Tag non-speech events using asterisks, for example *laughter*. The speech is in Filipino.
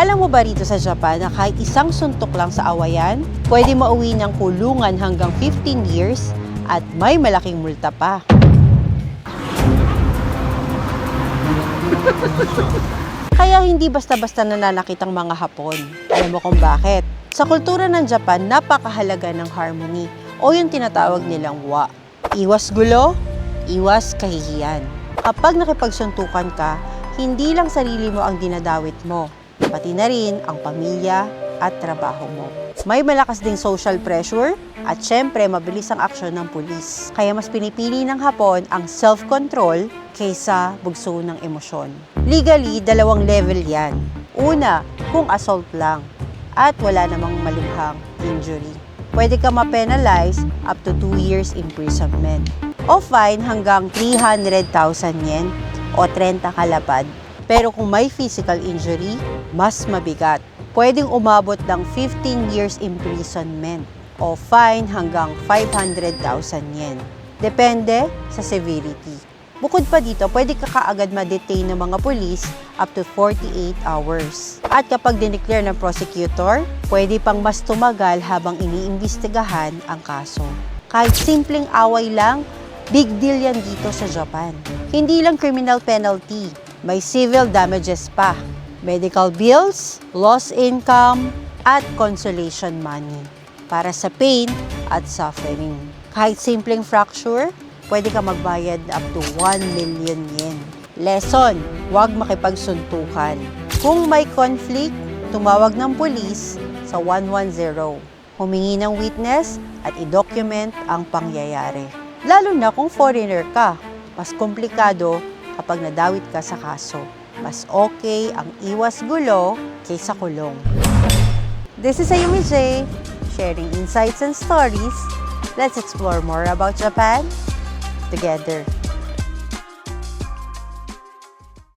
Alam mo ba rito sa Japan na kahit isang suntok lang sa awayan, pwede mauwi ng kulungan hanggang 15 years at may malaking multa pa. *laughs* Kaya hindi basta-basta nananakit ang mga Hapon. Alam mo kung bakit? Sa kultura ng Japan, napakahalaga ng harmony o yung tinatawag nilang wa. Iwas gulo, iwas kahihiyan. Kapag nakipagsuntukan ka, hindi lang sarili mo ang dinadawit mo, pati na rin ang pamilya at trabaho mo. May malakas ding social pressure at syempre mabilis ang aksyon ng pulis. Kaya mas pinipili ng Hapon ang self-control kaysa bugso ng emosyon. Legally, dalawang level yan. Una, kung assault lang at wala namang malubhang injury. Pwede ka ma-penalize up to 2 years imprisonment o fine hanggang 300,000 yen o 30 kalapad. Pero kung may physical injury, mas mabigat. Pwedeng umabot ng 15 years imprisonment o fine hanggang 500,000 yen. Depende sa severity. Bukod pa dito, pwede ka kaagad ma-detain ng mga pulis up to 48 hours. At kapag dineclare ng prosecutor, pwede pang mas tumagal habang iniimbestigahan ang kaso. Kahit simpleng away lang, big deal yan dito sa Japan. Hindi lang criminal penalty, may civil damages pa. Medical bills, lost income, at consolation money para sa pain at suffering. Kahit simpleng fracture, pwede ka magbayad up to 1 million yen. Lesson, huwag makipagsuntukan. Kung may conflict, tumawag ng pulis sa 110. Humingi ng witness at i-document ang pangyayari. Lalo na kung foreigner ka, mas komplikado kapag nadawit ka sa kaso. Mas okay ang iwas gulo kaysa kulong. This is Ayumi J, sharing insights and stories. Let's explore more about Japan together.